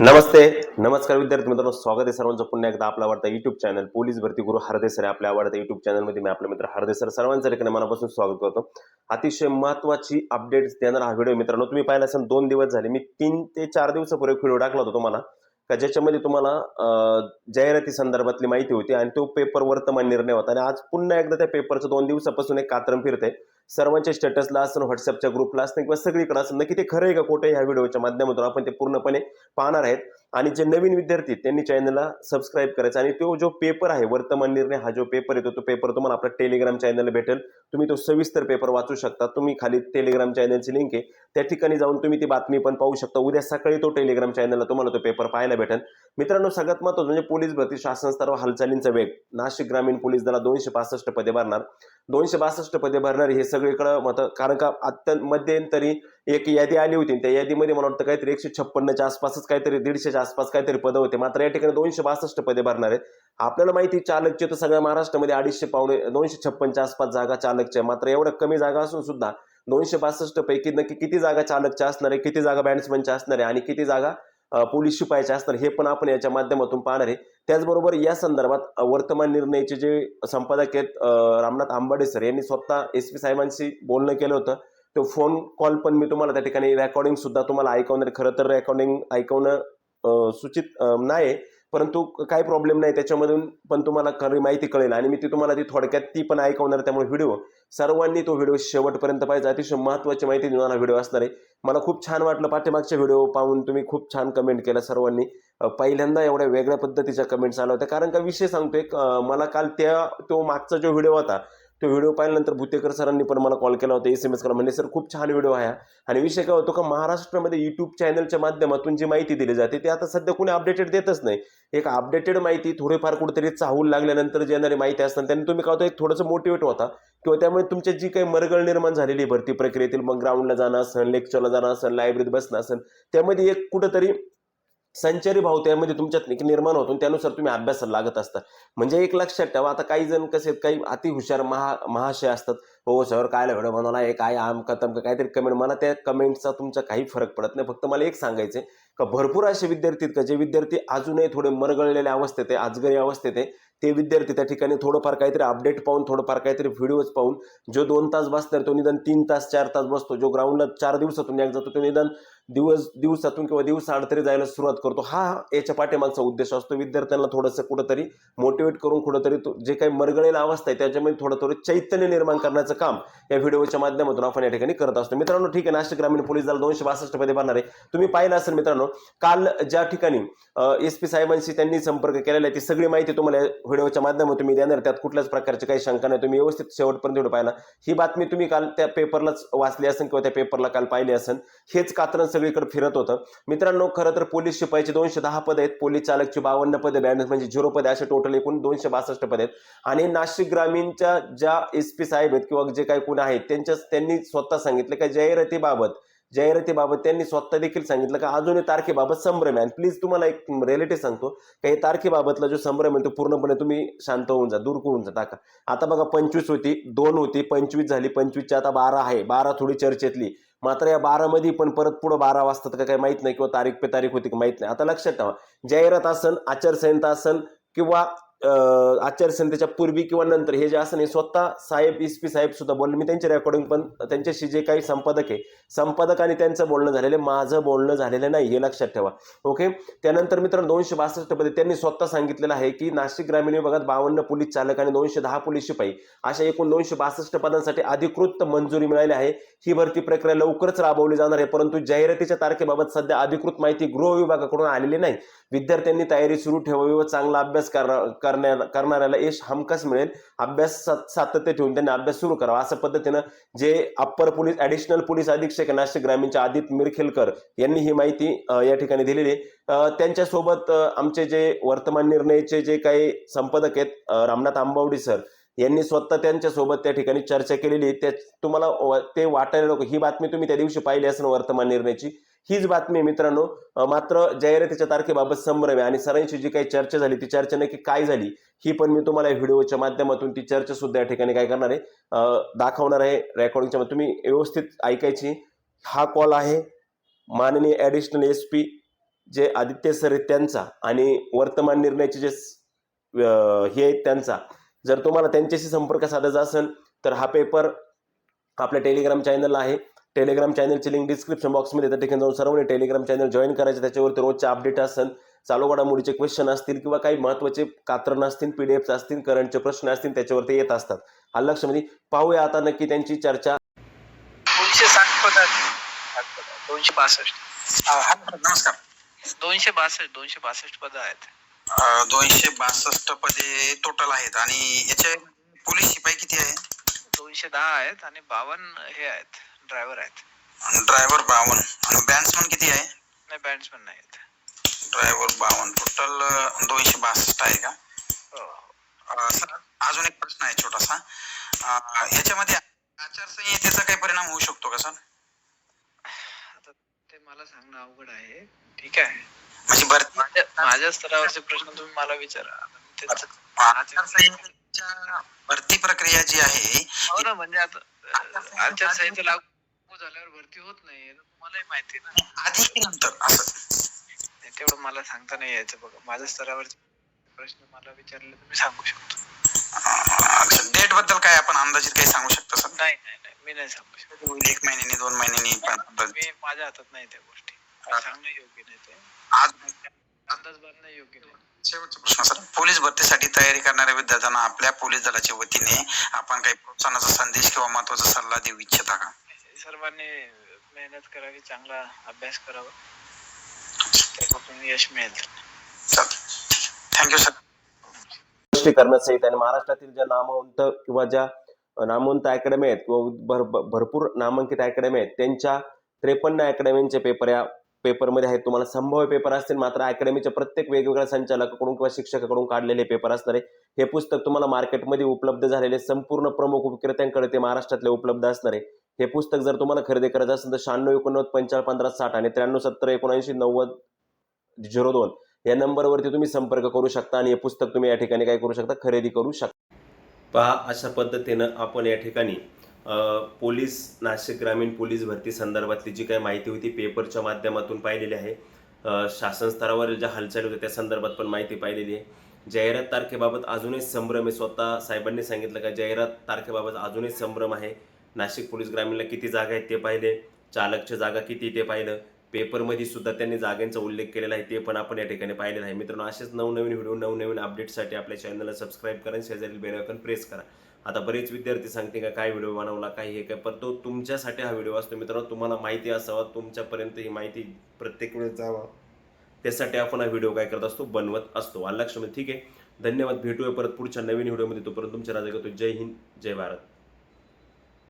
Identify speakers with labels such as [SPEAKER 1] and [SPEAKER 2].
[SPEAKER 1] नमस्ते नमस्कार विद्यार्थी मित्रांनो स्वागत आहे सर्वांचं पुन्हा एकदा आपला आवडता युट्यूब चॅनल पोलीस भरती गुरु हरदे सर आपल्या आवडत्या युट्यूब चॅनलमध्ये मी आपले मित्र हरदे सर सर्वांचं ठिकाणी मनापासून स्वागत करतो. अतिशय महत्वाची अपडेट्स देणारा हा व्हिडिओ मित्रांनो. तुम्ही पाहिला असेल दोन दिवस झाले मी तीन ते चार दिवसापूर्वी व्हिडिओ टाकला होता तुम्हाला. का ज्याच्यामध्ये तुम्हाला जाहिराती संदर्भातली माहिती होती आणि तो पेपर वर्तमान निर्णय होता. आणि आज पुन्हा एकदा त्या पेपरचं दोन दिवसापासून एक कात्रम फिरते सर्वांच्या स्टेटसला असेल व्हॉट्सअपच्या ग्रुपला असतं किंवा सगळीकडे असेल नक्की ते खरं आहे का खोटं ह्या व्हिडिओच्या माध्यमातून आपण ते पूर्णपणे पाहणार आहेत. आणि जे नवीन विद्यार्थी आहेत, त्यांनी चॅनलला सबस्क्राईब करायचं. आणि तो जो पेपर आहे वर्तमान निर्णय हा जो पेपर येतो तो पेपर तुम्हाला आपल्या टेलिग्राम चॅनलला भेटेल. तुम्ही तो सविस्तर पेपर वाचू शकता. तुम्ही खाली टेलिग्राम चॅनलची लिंक आहे. त्या ठिकाणी जाऊन तुम्ही ती बातमी पण पाहू शकता. उद्या सकाळी तो टेलिग्राम चॅनलला तुम्हाला तो पेपर पाहायला भेटेल. मित्रांनो सगळ्यात महत्त्वाचं म्हणजे पोलीस भरती शासन स्तरावर हालचालींचा वेग. नाशिक ग्रामीण पोलीस दला दोनशे पासष्ट पदे भरणार. दोनशे बासष्ट पदे भरणार हे सगळीकडं मत कारण का अत्यंत मध्यंतरी एक यादी आली होती त्या यादीमध्ये मला वाटतं काहीतरी एकशे छप्पन्नच्या आसपासच काहीतरी दीडशेच्या आसपास काहीतरी पदं होते. मात्र या ठिकाणी दोनशे बासष्ट पदे भरणार आहेत. आपल्याला माहिती चालकचे तर सगळ्या महाराष्ट्रामध्ये अडीचशे पावणे दोनशे छप्पनच्या आसपास जागा चालकच्या मात्र एवढ्या कमी जागा असून सुद्धा दोनशे बासष्ट पैकी नक्की किती जागा चालकच्या असणार आहे किती जागा बॅट्समनच्या असणार आहे आणि किती जागा पोलीस शिपायाच्या असणार हे पण आपण याच्या माध्यमातून पाहणार आहे. त्याचबरोबर या संदर्भात वर्तमान निर्णयाचे जे संपादक आहेत रामनाथ आंबाडे सर यांनी स्वतः एस पी साहेबांशी बोलणं केलं होतं. तो फोन कॉल पण मी तुम्हाला त्या ठिकाणी रेकॉर्डिंग सुद्धा तुम्हाला ऐकवणार खरं तर रेकॉर्डिंग ऐकवणं सूचित नाही परंतु काही प्रॉब्लेम नाही त्याच्यामधून पण तुम्हाला खरी माहिती कळेल. आणि मी ती तुम्हाला ती थोडक्यात ती पण ऐकवणार त्यामुळे व्हिडिओ सर्वांनी तो व्हिडिओ शेवटपर्यंत पाहिजे अतिशय महत्त्वाची माहिती देणारा व्हिडिओ असणार आहे. मला खूप छान वाटलं पाठीमागचे व्हिडिओ पाहून तुम्ही खूप छान कमेंट केला सर्वांनी. पहिल्यांदा एवढ्या वेगळ्या पद्धतीच्या कमेंट्स आल्या होत्या. कारण का विषय सांगतोय मला काल त्या तो मागचा जो व्हिडिओ होता तो व्हिडिओ पाहिल्यानंतर भुतेकर सरांनी पण मला कॉल केला होता एस एम एस करा. म्हणजे सर खूप छान व्हिडिओ आहे. आणि विषय काय होतो का महाराष्ट्रामध्ये युट्यूब चॅनलच्या माध्यमातून जी माहिती दिली जाते ते आता सध्या कोणी अपडेटेड देतच नाही. एक अपडेटेड माहिती थोडीफार कुठेतरी चाहूल लागल्यानंतर जी येणारी माहिती असतात त्यांनी तुम्ही काय होतं एक थोडंसं मोटिवेट होता. किंवा त्यामुळे तुमच्या जी काही मरगळ निर्माण झालेली आहे भरती प्रक्रियेतील मग ग्राउंडला जाणं असेल लेक्चरला जाणं असेल लायब्ररीत बसणं असेल त्यामध्ये एक कुठंतरी संचारी भाव त्यामध्ये तुमच्यात निर्माण होतो आणि त्यानुसार तुम्ही अभ्यासाला लागत असता. म्हणजे एक लक्षात ठेवा आता काही जण कसे आहेत, काही अति हुशार महा महाशय असतात. हो सर काय व्हिडिओ बनवला हे काय आम कतम काहीतरी कमेंट मला त्या कमेंटचा तुमचा काही फरक पडत नाही. फक्त मला एक सांगायचं आहे का भरपूर असे विद्यार्थी आहेत का जे विद्यार्थी अजूनही थोडे मरगळलेल्या अवस्थेत आहे आजगरी अवस्थेत आहे. ते विद्यार्थी त्या ठिकाणी थोडंफार काहीतरी अपडेट पाहून थोडंफार काहीतरी व्हिडिओज पाहून जो दोन तास बसणार तो निदान तीन तास चार तास बसतो. जो ग्राउंडला चार दिवसातून एक जातो तो निदान दिवस दिवसातून किंवा दिवसाआड तरी जायला सुरुवात करतो. हा याच्या पाठीमागचा उद्देश असतो. विद्यार्थ्यांना थोडंसं कुठंतरी मोटिवेट करून कुठंतरी तो जे काही मरगळेला अवस्था आहे त्याच्यामध्ये थोडं थोडं चैतन्य निर्माण करण्याचं काम या व्हिडिओच्या माध्यमातून आपण या ठिकाणी करत असतो. मित्रांनो ठीक आहे नाशिक ग्रामीण पोलीस दल दोनशे बासष्टमध्ये भरणार आहे. तुम्ही पाहिलं असेल मित्रांनो काल ज्या ठिकाणी एस पी साहेबांशी त्यांनी संपर्क केलेला आहे ती सगळी माहिती तुम्हाला व्हिडिओच्या माध्यमातून मी देणार त्यात कुठल्याच प्रकारची काही शंका नाही. तुम्ही व्यवस्थित शेवटपर्यंत व्हिडिओ पाहिला. ही बातमी तुम्ही काल त्या पेपरलाच वाचली असेल किंवा त्या पेपरला काल पाहिली असेल. हेच कात्रण सगळीकडे फिरत होतं. मित्रांनो खरं तर पोलीस शिपाईचे दोनशे दहा पद आहेत. पोलीस चालकची बावन्न पदे बॅनर म्हणजे झिरो पदे असे टोटल एकूण दोनशे बासष्ट पद आहेत. आणि नाशिक ग्रामीणच्या ज्या एस पी साहेब आहेत किंवा जे काही कोण आहेत त्यांच्या त्यांनी स्वतः सांगितलं का जाहिरातीबाबत जाहिरातीबाबत त्यांनी स्वतः देखील सांगितलं का अजूनही तारखेबाबत संभ्रम आहे. आणि प्लीज तुम्हाला एक रिलेटिव्ह सांगतो का हे तारखेबाबतला जो संभ्रम आहे तो पूर्णपणे तुम्ही शांत होऊन जा दूर करून जा टाका. आता बघा पंचवीस होती दोन होती पंचवीस झाली पंचवीसच्या आता बारा आहे बारा थोडी चर्चेतली. मात्र या बारामध्ये पण परत पुढे बारा वाजतात का काही माहीत नाही किंवा तारीख पे तारीख होती का माहीत नाही. आता लक्षात ठेवा जाहिरात असन आचारसंहिता असन किंवा आचारसंहितेच्या पूर्वी किंवा नंतर हे जे असं नाही स्वतः साहेब एस पी साहेब सुद्धा बोलले. मी त्यांचे रेकॉर्डिंग पण त्यांच्याशी जे काही संपादक आहे संपादक आणि त्यांचं बोलणं झालेलं आहे, माझं बोलणं झालेलं नाही हे लक्षात ठेवा. ओके त्यानंतर मित्रांनो दोनशे बासष्टमध्ये त्यांनी स्वतः सांगितलेलं आहे की नाशिक ग्रामीण विभागात बावन्न पोलीस चालक आणि दोनशे दहा पोलीस शिपाई अशा एकूण दोनशे बासष्ट पदांसाठी अधिकृत मंजुरी मिळाली आहे. ही भरती प्रक्रिया लवकरच राबवली जाणार आहे परंतु जाहिरातीच्या तारखेबाबत सध्या अधिकृत माहिती गृह विभागाकडून आलेली नाही. विद्यार्थ्यांनी तयारी सुरू ठेवावी व चांगला अभ्यास करा- करण्या करणाऱ्याला यश हमखास मिळेल. अभ्यास सात- सातत्य ठेवून त्यांनी अभ्यास सुरू करावा असं पद्धतीनं जे अप्पर पोलीस ऍडिशनल पोलीस अधीक्षक नाशिक ग्रामीणचे आदित्य मिरखेलकर यांनी ही माहिती या ठिकाणी दिलेली आहे. त्यांच्यासोबत आमचे जे वर्तमान निर्णयाचे जे काही संपादक आहेत रामनाथ आंबावडी सर यांनी स्वतः त्यांच्यासोबत त्या ठिकाणी चर्चा केलेली आहे. त्या तुम्हाला ते वाटायला नको. ही बातमी तुम्ही त्या दिवशी पाहिली असेल वर्तमान निर्णयाची. हीच बातमी आहे मित्रांनो. मात्र जाहिरातीच्या तारखेबाबत संभ्रम आहे आणि सरांची जी काही चर्चा झाली ती चर्चा नक्की काय झाली ही पण मी तुम्हाला व्हिडिओच्या माध्यमातून ती चर्चा सुद्धा या ठिकाणी काय करणार आहे दाखवणार आहे रेकॉर्डिंगच्या तुम्ही व्यवस्थित ऐकायची हा कॉल आहे. माननीय ॲडिशनल एस पी जे आदित्य सर आहेत त्यांचा आणि वर्तमान निर्णयाचे जे हे आहेत त्यांचा. जर तुम्हाला त्यांच्याशी संपर्क साधायचा असेल तर हा पेपर आपल्या टेलिग्राम चॅनलला आहे. टेलिग्राम चॅनलची लिंक डिस्क्रिप्शन बॉक्समध्ये त्या ठिकाणी जाऊन सर्वांनी टेलिग्राम चॅनल जॉईन करायचे. त्याच्यावरती रोजचे अपडेट असेल चालू घडामोडीचे क्वेश्चन असतील किंवा काही महत्त्वाचे कात्रण असतील पी डी एफ्स असतील करंटचे प्रश्न असतील त्याच्यावरती येत असतात. लक्षमध्ये पाहूया आता नक्की त्यांची चर्चा.
[SPEAKER 2] दोनशे साठ पद आहेत साठ पद आहेत. दोनशे बासष्ट.
[SPEAKER 3] हा नमस्कार.
[SPEAKER 2] दोनशे बासष्ट दोनशे बासष्ट पद आहेत.
[SPEAKER 3] दोनशे बासष्ट पदे टोटल आहेत. आणि याचे पोलीस शिपाई किती आहे?
[SPEAKER 2] दोनशे दहा आहेत आणि बावन्न हे आहेत. ड्रायव्हर आहेत.
[SPEAKER 3] ड्रायव्हर बावन्न आणि बॅट्समन किती आहे?
[SPEAKER 2] नाही बॅट्समॅन नाही आहेत
[SPEAKER 3] ड्रायव्हर बावन्न टोटल दोनशे बासष्ट आहे का?
[SPEAKER 2] हो.
[SPEAKER 3] सर अजून एक प्रश्न आहे छोटासा. याच्यामध्ये आचारसंहितेचा काही परिणाम होऊ शकतो का सर?
[SPEAKER 2] ते मला सांगणं अवघड आहे. ठीक आहे.
[SPEAKER 3] म्हणजे भरती
[SPEAKER 2] माझ्या स्तरावरचे प्रश्न तुम्ही मला विचारा.
[SPEAKER 3] आचारसंहितेच्या भरती प्रक्रिया जी आहे
[SPEAKER 2] हो ना म्हणजे आता आचारसंहिता लागू भरती होत नाही हे तुम्हालाही माहिती ना.
[SPEAKER 3] आधी की नंतर असं.
[SPEAKER 2] तेवढं मला सांगता नाही यायचं बघा. माझ्या स्तरावरचे प्रश्न मला विचारले तर मी सांगू शकतो.
[SPEAKER 3] अच्छा डेटबद्दल काय आपण अंदाजित काही सांगू शकता सर?
[SPEAKER 2] नाही नाही नाही मी नाही सांगू शकतो.
[SPEAKER 3] एक महिन्यानी दोन महिन्यांनी पण
[SPEAKER 2] मी माझ्या हातात नाही त्या गोष्टी. सांगणं योग्य नाही ते.
[SPEAKER 3] आज
[SPEAKER 2] अंदाज बांधणं योग्य नाही.
[SPEAKER 3] शेवटचा प्रश्न सर पोलीस भरतीसाठी तयारी करणाऱ्या विद्यार्थ्यांना आपल्या पोलीस दलाच्या वतीने आपण काही प्रोत्साहनाचा संदेश किंवा महत्त्वाचा सल्ला देऊ इच्छिता का?
[SPEAKER 2] सर्वांनी मेहनत करावी चांगला अभ्यास करावा. यश मिळेल.
[SPEAKER 3] थँक्यू सर
[SPEAKER 1] आणि महाराष्ट्रातील ज्या नामवंत किंवा ज्या नामवंत अकॅडमी आहेत किंवा भर भरपूर नामांकित अकॅडमी आहेत त्यांच्या त्रेपन्न अकॅडमीचे पेपर या पेपरमध्ये आहेत. तुम्हाला संभाव्य पेपर असतील मात्र अकॅडमीच्या प्रत्येक वेगवेगळ्या संचालकाकडून किंवा शिक्षकाकडून काढलेले पेपर असणार आहे हे पुस्तक तुम्हाला मार्केटमध्ये उपलब्ध झालेले संपूर्ण प्रमुख विक्रेत्यांकडे ते महाराष्ट्रातले उपलब्ध असणार आहे हे पुस्तक जर तुम्हाला खरेदी करायचं असेल तर शहाण्णव एकोणनव्वद पंचाळ पंधरा साठ आणि त्र्याण्णव सत्तर एकोणऐंशी नव्वद झिरो दोन या नंबरवरती तुम्ही संपर्क करू शकता आणि हे पुस्तक तुम्ही या ठिकाणी काय करू शकता? खरेदी करू शकता पहा अशा पद्धतीनं आपण या ठिकाणी पोलीस नाशिक ग्रामीण पोलीस भरती संदर्भातली जी काही माहिती होती पेपरच्या माध्यमातून पाहिलेली आहे. शासन स्तरावर ज्या हालचाली होत्या त्या संदर्भात पण माहिती पाहिलेली आहे. जाहिरात तारखेबाबत अजूनही संभ्रम आहे. स्वतः साहेबांनी सांगितलं का जाहिरात तारखेबाबत अजूनही संभ्रम आहे. नाशिक पोलीस ग्रामीणला किती जागा आहेत ते पाहिले चालकच्या जागा किती ते पाहिलं पेपरमध्ये सुद्धा त्यांनी जागांचा उल्लेख केलेला आहे ते पण आपण या ठिकाणी पाहिलेलं आहे. मित्रांनो असेच नवनवीन व्हिडिओ नवनवीन अपडेटसाठी आपल्या चॅनलला सबस्क्राईब करा शेजारी शेजारील बेल प्रेस करा. आता बरेच विद्यार्थी सांगते का काय व्हिडिओ बनवला काय हे काय पण तो तुमच्यासाठी हा व्हिडिओ असतो. मित्रांनो तुम्हाला माहिती असावा तुमच्यापर्यंत ही माहिती प्रत्येक वेळेस जावा. त्यासाठी आपण हा व्हिडिओ काय करत असतो बनवत असतो. आलं लक्षामध्ये ठीक आहे? धन्यवाद भेटूया परत पुढच्या नवीन व्हिडिओमध्ये. तोपर्यंत तुमच्या राजा करतो. जय हिंद जय भारत.